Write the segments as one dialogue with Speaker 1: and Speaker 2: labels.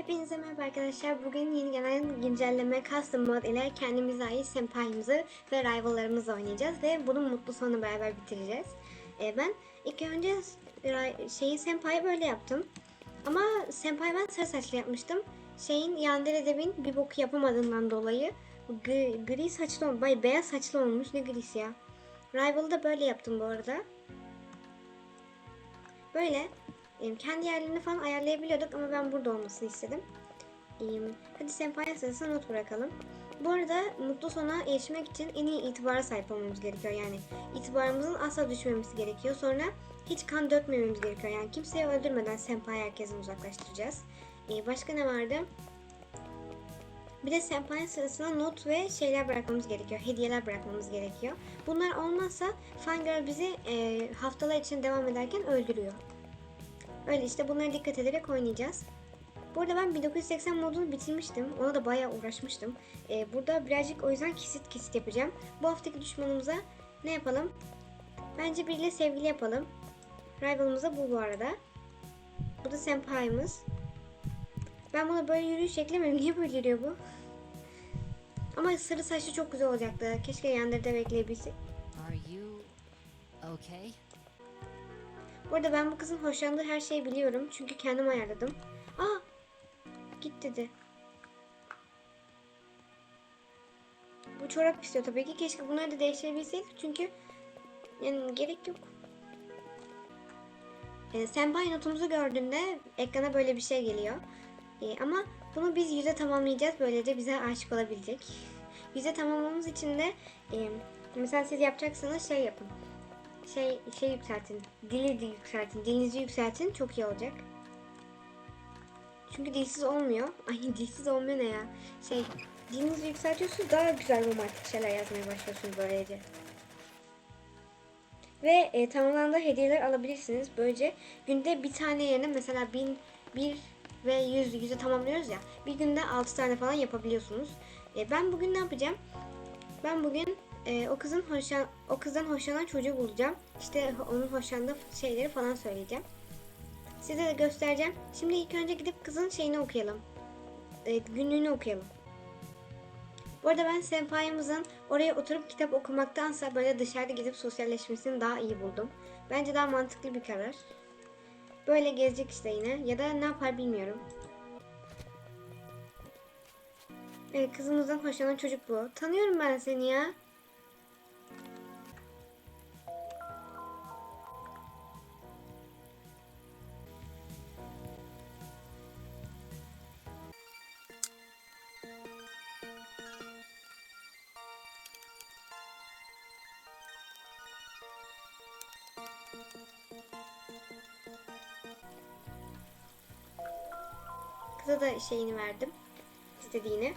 Speaker 1: Hepinize merhaba arkadaşlar. Bugün yeni gelen güncelleme Custom Mod ile kendimize ait Senpai'mizi ve Rival'larımızı oynayacağız ve bunun mutlu sonunu beraber bitireceğiz. Ee, ben ilk önce şeyi Senpai'yi böyle yaptım. Ama Senpai ben sarı saçlı yapmıştım. Şeyin Yandere Devin bir bok yapamadığından dolayı gri, gri saçlı. Bay beyaz saçlı olmuş. Ne grisi ya. Rival'ı da böyle yaptım bu arada. Böyle kendi yerlerini falan ayarlayabiliyorduk ama ben burada olmasını istedim. Hadi Senpai sırasına not bırakalım. Bu arada mutlu sona erişmek için en iyi itibara sahip olmamız gerekiyor. Yani itibarımızın asla düşmemesi gerekiyor. Sonra hiç kan dökmememiz gerekiyor. Yani kimseyi öldürmeden Senpai herkesten uzaklaştıracağız. Başka ne vardı? Bir de Senpai sırasına not ve şeyler bırakmamız gerekiyor. Hediyeler bırakmamız gerekiyor. Bunlar olmazsa Fangirl bizi e, haftalar için devam ederken öldürüyor. Öyle işte bunlara dikkat ederek oynayacağız. Bu arada ben 1980 modunu bitirmiştim. Ona da bayağı uğraşmıştım. Ee, burada birazcık o yüzden kesit kesit yapacağım. Bu haftaki düşmanımıza ne yapalım? Bence biriyle sevgili yapalım. Rival'ımıza bu bu arada. Bu da Senpai'miz. Ben buna böyle yürüyüş eklemedim. Niye böyle yürüyor bu? Ama sarı saçlı çok güzel olacaktı. Keşke yandırda bekleyebilsek.
Speaker 2: Are you okay?
Speaker 1: Bu arada ben bu kızın hoşlandığı her şeyi biliyorum. Çünkü kendim ayarladım. Aa! Git dedi. Bu çorap istiyor tabii ki. Keşke bunları da değiştirebilseydik. Çünkü yani gerek yok. E, Senpai notumuzu gördüğünde ekrana böyle bir şey geliyor. E, ama bunu biz yüze tamamlayacağız. Böylece bize aşık olabilecek. Yüze tamamlamamız için de e, mesela siz yapacaksanız şey yapın şey şey yükseltin. Dili de yükseltin. Dilinizi yükseltin. Çok iyi olacak. Çünkü dilsiz olmuyor. Ay dilsiz olmuyor ne ya? Şey dilinizi yükseltiyorsunuz daha güzel romantik şeyler yazmaya başlıyorsunuz böylece. Ve e, tamamlandığı hediyeler alabilirsiniz. Böylece günde bir tane yerine mesela bin, bir ve yüz, yüze tamamlıyoruz ya. Bir günde altı tane falan yapabiliyorsunuz. E, ben bugün ne yapacağım? Ben bugün e, o kızın hoşlan o kızdan hoşlanan çocuğu bulacağım. İşte onun hoşlandığı şeyleri falan söyleyeceğim. Size de göstereceğim. Şimdi ilk önce gidip kızın şeyini okuyalım. E, günlüğünü okuyalım. Bu arada ben senpai'mızın oraya oturup kitap okumaktansa böyle dışarıda gidip sosyalleşmesini daha iyi buldum. Bence daha mantıklı bir karar. Böyle gezecek işte yine. Ya da ne yapar bilmiyorum. Evet kızımızdan hoşlanan çocuk bu. Tanıyorum ben seni ya. Kıza da şeyini verdim. istediğini.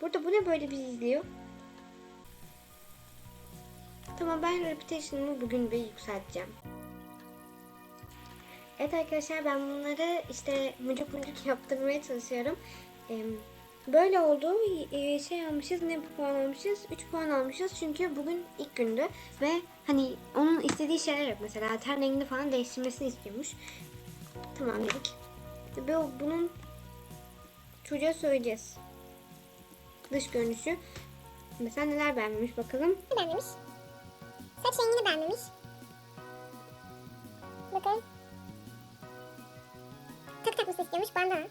Speaker 1: Burada bu ne böyle bizi izliyor? Tamam ben reputation'ımı bugün bir yükselteceğim. Evet arkadaşlar ben bunları işte mucuk mucuk yaptırmaya çalışıyorum. Böyle oldu. Ee, Şey almışız ne puan almışız? 3 puan almışız çünkü bugün ilk gündü ve hani onun istediği şeyler yok. Mesela ten rengini falan değiştirmesini istiyormuş. Tamam dedik. O- bunun çocuğa söyleyeceğiz. Dış görünüşü. Mesela neler beğenmemiş bakalım.
Speaker 3: beğenmemiş. Saç rengini beğenmemiş. Bakın. Tak takması istiyormuş bandana.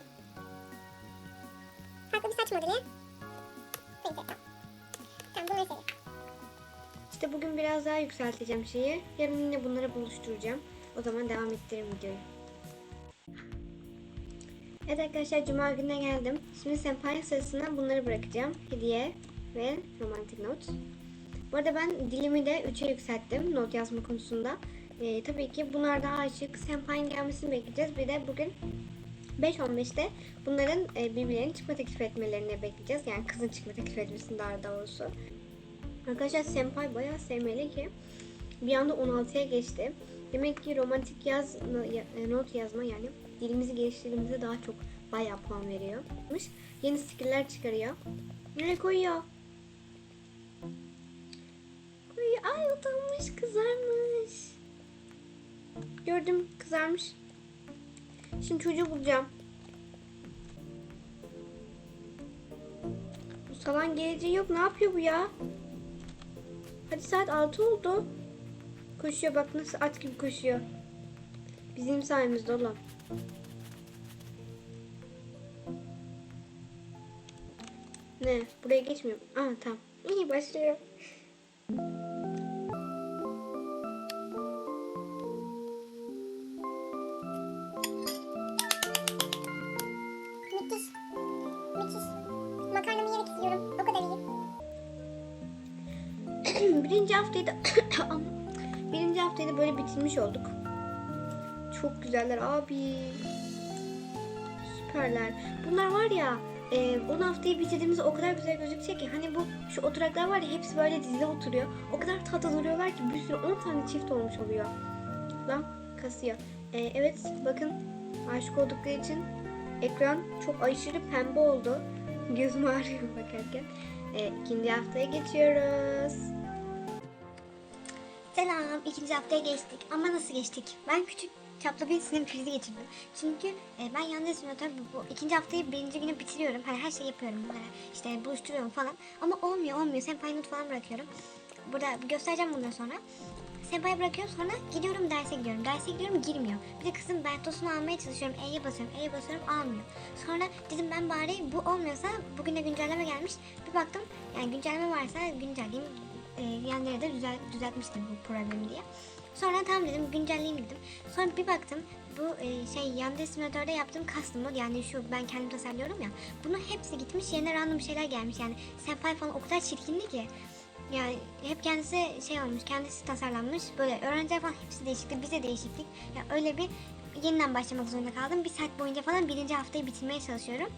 Speaker 3: Farklı bir saç modeli. Peki tamam. Tamam bunları seviyorum.
Speaker 1: İşte bugün biraz daha yükselteceğim şeyi. Yarın yine bunları buluşturacağım. O zaman devam ettireyim videoyu. Evet arkadaşlar cuma gününe geldim. Şimdi senpai sırasına bunları bırakacağım. Hediye ve romantik not. Bu arada ben dilimi de 3'e yükselttim not yazma konusunda. Ee, tabii ki bunlar daha açık. Senpai'nin gelmesini bekleyeceğiz. Bir de bugün 5.15'te bunların e, birbirlerinin çıkma teklif etmelerini bekleyeceğiz. Yani kızın çıkma teklif etmesini daha doğrusu. Arkadaşlar Senpai bayağı sevmeli ki bir anda 16'ya geçti. Demek ki romantik yaz ya- not yazma yani dilimizi geliştirdiğimizde daha çok bayağı puan veriyormuş. Yeni skiller çıkarıyor. Ne koyuyor? Koyuyor. Ay utanmış kızarmış. Gördüm kızarmış. Şimdi çocuğu bulacağım.
Speaker 4: Bu salan geleceği yok. Ne yapıyor bu ya? Hadi saat 6 oldu. Koşuyor bak nasıl at gibi koşuyor. Bizim sayemizde oğlum. Ne? Buraya geçmiyor. Aa tamam. İyi başlıyor.
Speaker 1: Müthiş. Müthiş. Makarnamı yemek istiyorum. O kadar iyi.
Speaker 4: birinci haftayı da birinci haftayı da böyle bitirmiş olduk. Çok güzeller abi. Süperler. Bunlar var ya e, 10 haftayı bitirdiğimizde o kadar güzel gözükecek ki hani bu şu oturaklar var ya hepsi böyle dizide oturuyor. O kadar tatlı duruyorlar ki bir sürü 10 tane çift olmuş oluyor. Lan kasıyor. E, evet bakın aşık oldukları için ekran çok aşırı pembe oldu. Gözüm ağrıyor bakarken. E, ikinci haftaya geçiyoruz.
Speaker 1: Selam. ikinci haftaya geçtik. Ama nasıl geçtik? Ben küçük çaplı bir sinir krizi geçirdim. Çünkü e, ben yalnız simülatör bu, bu ikinci haftayı birinci günü bitiriyorum. Hani her şeyi yapıyorum bunlara. İşte buluşturuyorum falan. Ama olmuyor olmuyor. Senpai not falan bırakıyorum. Burada göstereceğim bundan sonra. Senpai bırakıyorum sonra gidiyorum derse gidiyorum. Derse gidiyorum girmiyor. Bir de kızın bentosunu almaya çalışıyorum. E'ye basıyorum. E'ye basıyorum almıyor. Sonra dedim ben bari bu olmuyorsa bugün de güncelleme gelmiş. Bir baktım yani güncelleme varsa güncelleyeyim. E, yanları da düzel, düzeltmiştim bu problemi diye. Sonra tamam dedim güncelleyeyim dedim. Sonra bir baktım bu e, şey Yanda simülatörde yaptığım custom mod yani şu ben kendim tasarlıyorum ya. Bunun hepsi gitmiş yerine random şeyler gelmiş yani. Senpai falan o kadar çirkindi ki. Yani hep kendisi şey olmuş, kendisi tasarlanmış. Böyle öğrenciler falan hepsi değişiklik, bize değişiklik. Ya öyle bir yeniden başlamak zorunda kaldım. Bir saat boyunca falan birinci haftayı bitirmeye çalışıyorum.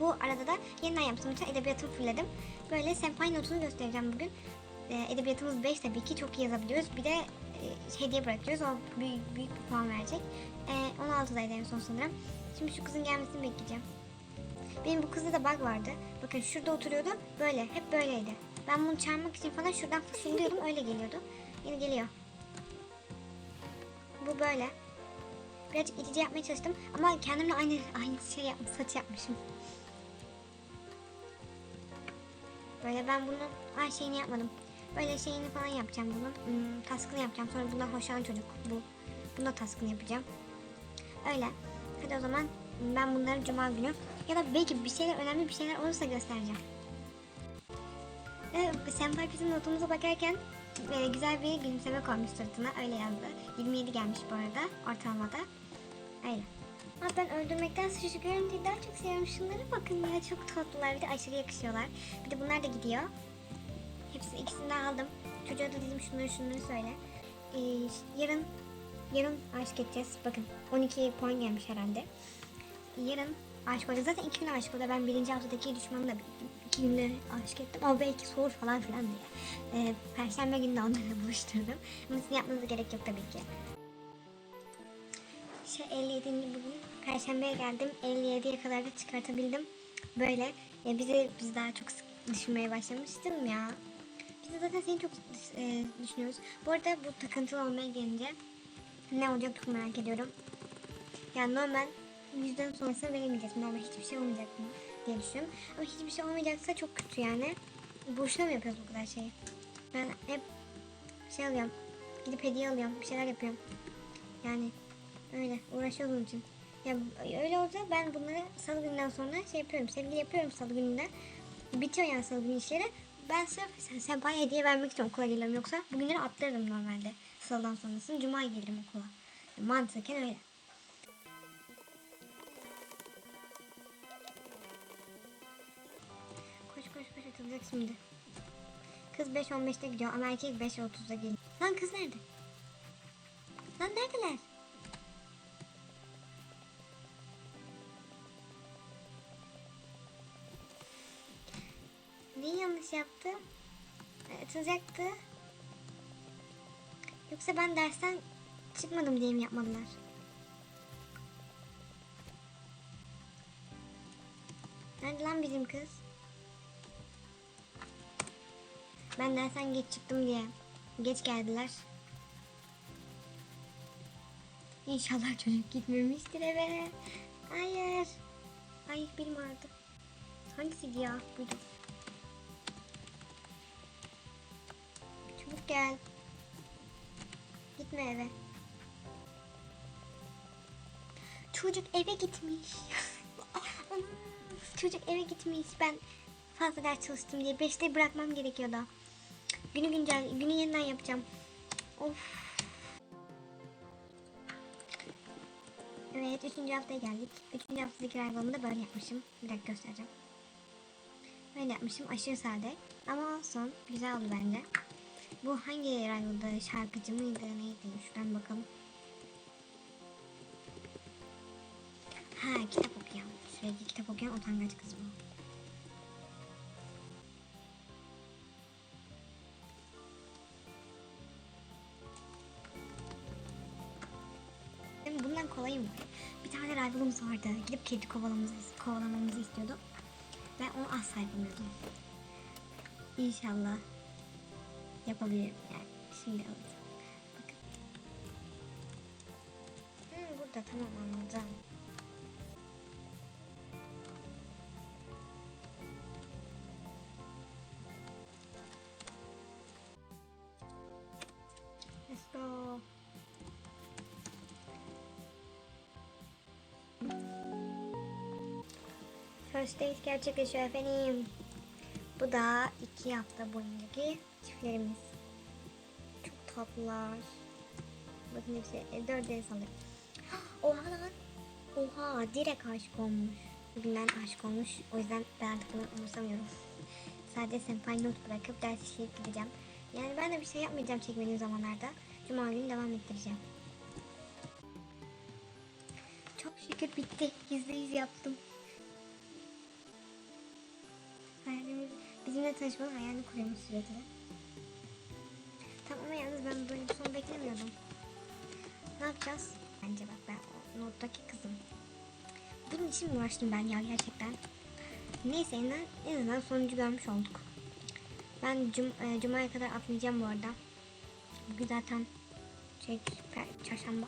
Speaker 1: Bu arada da yeniden yaptığım için edebiyatımı fullledim. Böyle senpai notunu göstereceğim bugün. E, edebiyatımız 5 tabii ki çok iyi yazabiliyoruz. Bir de hediye bırakıyoruz. O büyük, büyük bir puan verecek. E, 16'daydı en son sanırım. Şimdi şu kızın gelmesini bekleyeceğim. Benim bu kızda da bug vardı. Bakın şurada oturuyordu. Böyle. Hep böyleydi. Ben bunu çağırmak için falan şuradan fısıldıyordum. Öyle geliyordu. Yine geliyor. Bu böyle. Birazcık itici yapmaya çalıştım. Ama kendimle aynı aynı şey yapmış, saç yapmışım. Böyle ben bunun ay şeyini yapmadım. Böyle şeyini falan yapacağım bunun. Hmm, taskını yapacağım. Sonra bundan hoşlanan çocuk bu. Bunda taskını yapacağım. Öyle. Hadi o zaman ben bunları cuma günü ya da belki bir şeyler önemli bir şeyler olursa göstereceğim. Evet, Senpai bizim notumuza bakarken e, güzel bir gülümseme koymuş suratına. Öyle yazdı. 27 gelmiş bu arada ortalamada. Öyle. Ama ben öldürmekten şaşırıyorum diye daha çok seviyorum. Şunlara bakın ya çok tatlılar. Bir de aşırı yakışıyorlar. Bir de bunlar da gidiyor. Hepsini ikisini de aldım. Çocuğa da dedim şunları şunları söyle. Ee, yarın yarın aşık edeceğiz. Bakın 12 puan gelmiş herhalde. Yarın aşık olacağız. Zaten iki gün aşık oldu. Ben birinci haftadaki düşmanı da iki günde aşık ettim. Ama belki soğur falan filan diye. Ee, Perşembe günü de onlarla buluşturdum. Ama sizin yapmanıza gerek yok tabii ki. Şey 57. bugün Perşembeye geldim. 57'ye kadar da çıkartabildim. Böyle e, bizi biz daha çok sık düşünmeye başlamıştım ya. Biz zaten seni çok e, düşünüyoruz. Bu arada bu takıntılı olmaya gelince ne olacak çok merak ediyorum. Yani normal yüzden sonrasını veremeyeceğiz. Normal hiçbir şey olmayacak mı diye düşünüyorum. Ama hiçbir şey olmayacaksa çok kötü yani. Boşuna mı yapıyoruz bu kadar şeyi? Ben hep şey alıyorum. Gidip hediye alıyorum. Bir şeyler yapıyorum. Yani öyle uğraşıyorum bunun için. Ya öyle olsa ben bunları salı günden sonra şey yapıyorum. Sevgili yapıyorum salı gününden. Bitiyor yani salı günü işleri. Ben sırf sen, sen bana hediye vermek için okula geliyorum. Yoksa bugünleri atlarım normalde. Salıdan sonrasını. Cuma gelirim okula. Mantıken öyle. Koş koş koş atılacak şimdi. Kız 5.15'te gidiyor ama erkek 5.30'da geliyor. Lan kız nerede? Lan neredeler? Neyi yanlış yaptı? E, Atılacaktı. Yoksa ben dersten çıkmadım diye mi yapmadılar? Nerede lan bizim kız? Ben dersten geç çıktım diye. Geç geldiler. İnşallah çocuk gitmemiştir eve. Hayır. Ay benim ağrıdı. Hangisiydi ya? Buydu. Gel. Gitme eve. Çocuk eve gitmiş. Çocuk eve gitmiş. Ben fazla ders çalıştım diye 5'te bırakmam gerekiyordu. Günü güncel, günü yeniden yapacağım. Of. Evet, üçüncü haftaya geldik. Üçüncü haftadaki rival'ımı da böyle yapmışım. Bir dakika göstereceğim. Böyle yapmışım. Aşırı sade. Ama olsun. Güzel oldu bence. Bu hangi rival'da şarkıcı mıydı neydi? Şuradan bakalım. Ha kitap okuyan. Sürekli kitap okuyan utangaç kız bu. Bundan kolayım var. Bir tane rival'ımız vardı. Gidip kedi kovalamamızı, kovalamamızı istiyordu. Ben onu asla yapamıyordum. İnşallah yapabilirim yani. Şimdi alacağım. Bakın. Hmm, burada tamam anladım. Let's go. First date gerçekleşiyor efendim. Bu da iki hafta boyuncaki çiftlerimiz. Çok tatlılar. Bakın hepsi dört el sallıyor. Oha lan. Oha direkt aşık olmuş. Bugünden aşık olmuş. O yüzden ben artık bunu umursamıyorum. Sadece senpai not bırakıp ders işleyip gideceğim. Yani ben de bir şey yapmayacağım çekmediğim zamanlarda. Cuma günü devam ettireceğim. Çok şükür bitti. Yüzde yüz yaptım. Bizimle tanışmanın hayalini kuruyormuş sürekli. Tamam ama yalnız ben böyle bir son beklemiyordum. Ne yapacağız? Bence bak ben o nottaki kızım. Bunun için mi uğraştım ben ya gerçekten? Neyse en azından, en azından sonucu görmüş olduk. Ben cum, e, Cuma'ya kadar atlayacağım bu arada. Bugün zaten şey, çarşamba.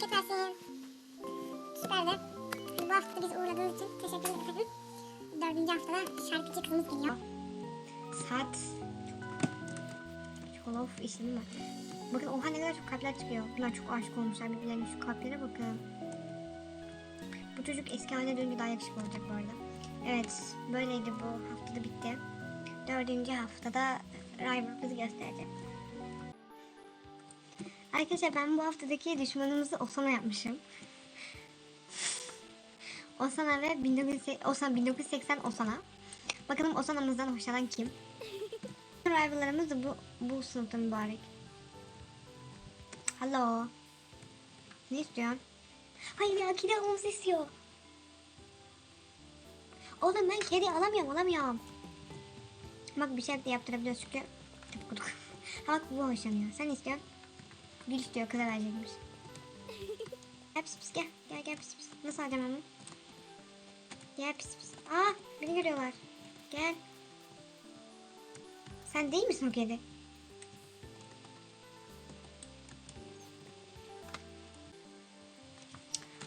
Speaker 3: Bereket versin. Süperdi. Bu hafta bizi uğradığınız için teşekkür ederim. Dördüncü haftada şarkıcı kızımız geliyor.
Speaker 4: Saat çok of işledim mi? Bakın oha ne kadar çok kalpler çıkıyor. Bunlar çok aşık olmuşlar birbirlerine şu kalplere bakın. Bu çocuk eski haline dönünce daha yakışıklı olacak bu arada. Evet böyleydi bu haftada bitti. Dördüncü haftada Rival kızı göstereceğim. Arkadaşlar ben bu haftadaki düşmanımızı Osana yapmışım. Osana ve 1980, Osana, 1980 Osana. Bakalım Osana'mızdan hoşlanan kim? Rival'larımız da bu, bu sınıfta mübarek. Hello. Ne istiyorsun? Hayır ya kedi almamızı istiyor. Oğlum ben kedi alamıyorum alamıyorum. Bak bir şey de yaptırabiliyoruz çünkü bak bu hoşlanıyor. Sen istiyorsun. Gül istiyor kıza verecekmiş. Gel pis pis gel. Gel gel pis pis. Nasıl alacağım onu? Gel pis pis. Aa beni görüyorlar. Gel. Sen değil misin o kedi?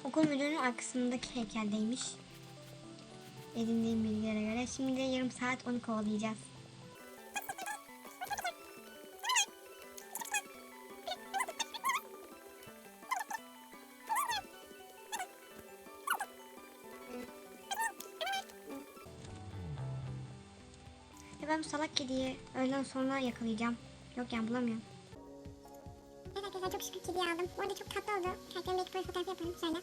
Speaker 4: Okul müdürünün arkasındaki heykeldeymiş. Edindiğim bilgilere göre. Şimdi yarım saat onu kovalayacağız. Salak kediyi öğleden sonra yakalayacağım. Yok yani bulamıyorum.
Speaker 3: Evet arkadaşlar çok şükür kediyi aldım. Bu arada çok tatlı oldu. Karakterin belki böyle fotoğraf yaparım şöyle.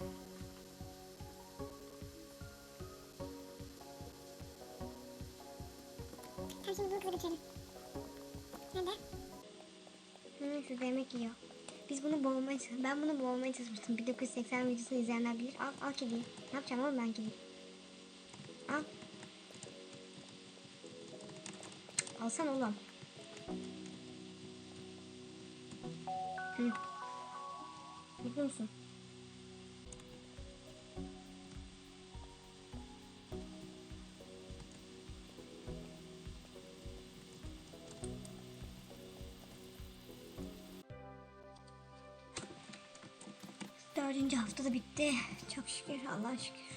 Speaker 3: Tamam şimdi bunu kıza götürelim. Nerede?
Speaker 4: Hı, şurada yemek yiyor. Biz bunu boğmaya. Ben bunu boğmaya çalışmıştım. 1980 videosunu izleyenler bilir. Al, al kediyi. Ne yapacağım oğlum ben kediyi? Alsana oğlum. Hı. Mutlu musun? Dördüncü haftada bitti. Çok şükür. Allah şükür.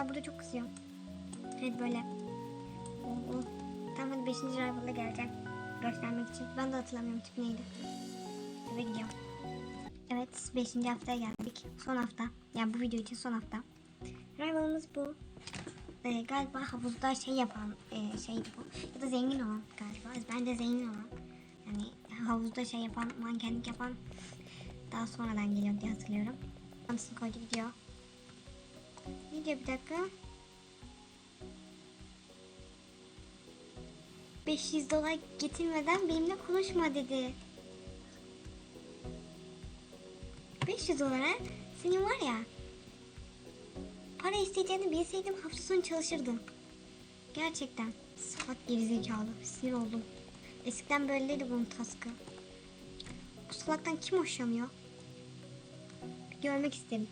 Speaker 1: Ya burada çok kızıyor. Evet böyle. Oh, oh. Tamam hadi 5. rival'a geleceğim. Göstermek için. Ben de hatırlamıyorum tipi neydi. Eve gidiyorum. Evet 5. haftaya geldik. Son hafta. Yani bu video için son hafta. Rival'ımız bu. Ee, galiba havuzda şey yapan e, şeydi bu. Ya da zengin olan galiba. Ben de zengin olan. Yani havuzda şey yapan, mankenlik yapan daha sonradan geliyor diye hatırlıyorum. Anısını koydu gidiyor. Diyor bir dakika? 500 dolar getirmeden benimle konuşma dedi. 500 dolara senin var ya para isteyeceğini bilseydim hafta sonu çalışırdım. Gerçekten salak gerizekalı sinir oldum. Eskiden böyleydi bunun taskı. Bu salaktan kim hoşlanıyor? Bir görmek isterim.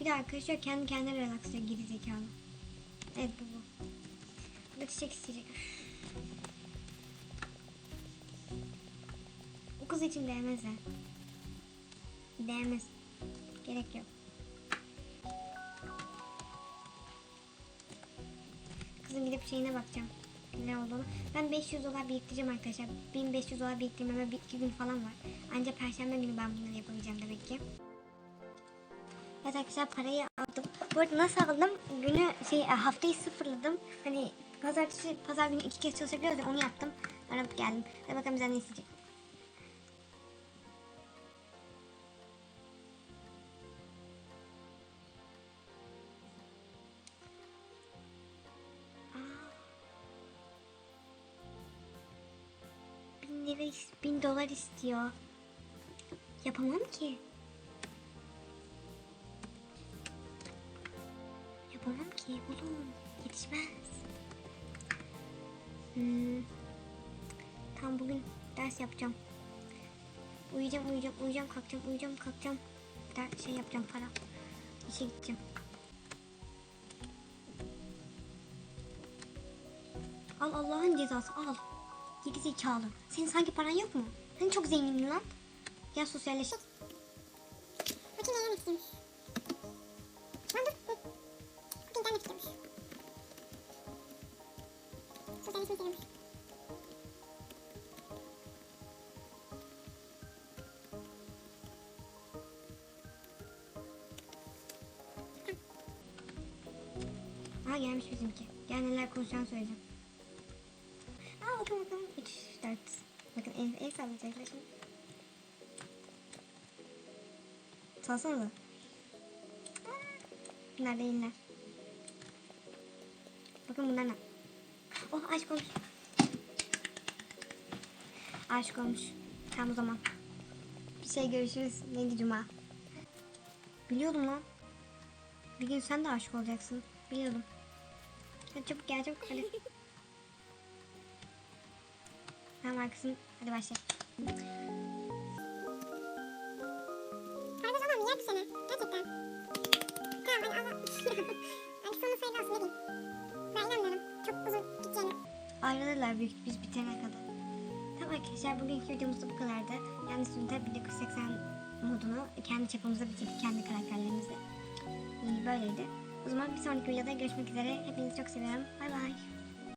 Speaker 1: Bir de arkadaşlar kendi kendine relaksıyor geri zekalı. Evet bu bu. Bu çiçek isteyecek. Bu kız için değmez ha. Değmez. Gerek yok. Kızın gidip şeyine bakacağım. Ne olduğunu. Ben 500 dolar biriktireceğim arkadaşlar. 1500 dolar biriktirmeme bir iki gün falan var. Ancak perşembe günü ben bunları yapabileceğim demek ki. Evet arkadaşlar parayı aldım. Bu arada nasıl aldım? Günü şey e, haftayı sıfırladım. Hani pazartesi pazar günü iki kez çalışabiliyoruz onu yaptım. Arabı geldim. Hadi bakalım bizden ne isteyecek. Bin lira, bin dolar istiyor. Yapamam ki. Yapamam ki oğlum. Yetişmez. Hmm. Tam bugün ders yapacağım. Uyuyacağım, uyuyacağım, uyuyacağım, kalkacağım, uyuyacağım, kalkacağım. Der, şey yapacağım para. İşe gideceğim. Al Allah'ın cezası al. Geri zekalı. Senin sanki paran yok mu? Sen çok zengindin lan. Gel sosyalleş. Aa gelmiş bizimki. Gel neler konuşacağını söyleyeceğim. Aa bakın bakın. 3, 4. Bakın el, el sallayacaklar şimdi. Salsana da. Bunlar değiller. Bakın bunlar ne? Oh aşk olmuş. Aşk olmuş. Tamam o zaman. Bir şey görüşürüz. Neydi cuma? Biliyordum lan. Bir gün sen de aşık olacaksın. Biliyordum. Hadi çabuk gel çabuk hadi. Tamam arkasın. Hadi başla.
Speaker 3: Kardeş olan ya bir sene. Gerçekten. Tamam ben Allah. Hadi sonu sayılı olsun ne diyeyim. Ben inanmıyorum. Çok uzun gideceğini.
Speaker 1: Ayrılırlar büyük biz bitene kadar. Tamam arkadaşlar bugünkü videomuz da bu kadardı. Yani Sünte 1980 modunu kendi çapımızda bitirdik kendi karakterlerimizle. Böyleydi. O zaman bir sonraki videoda görüşmek üzere. Hepinizi çok seviyorum. Bay bay.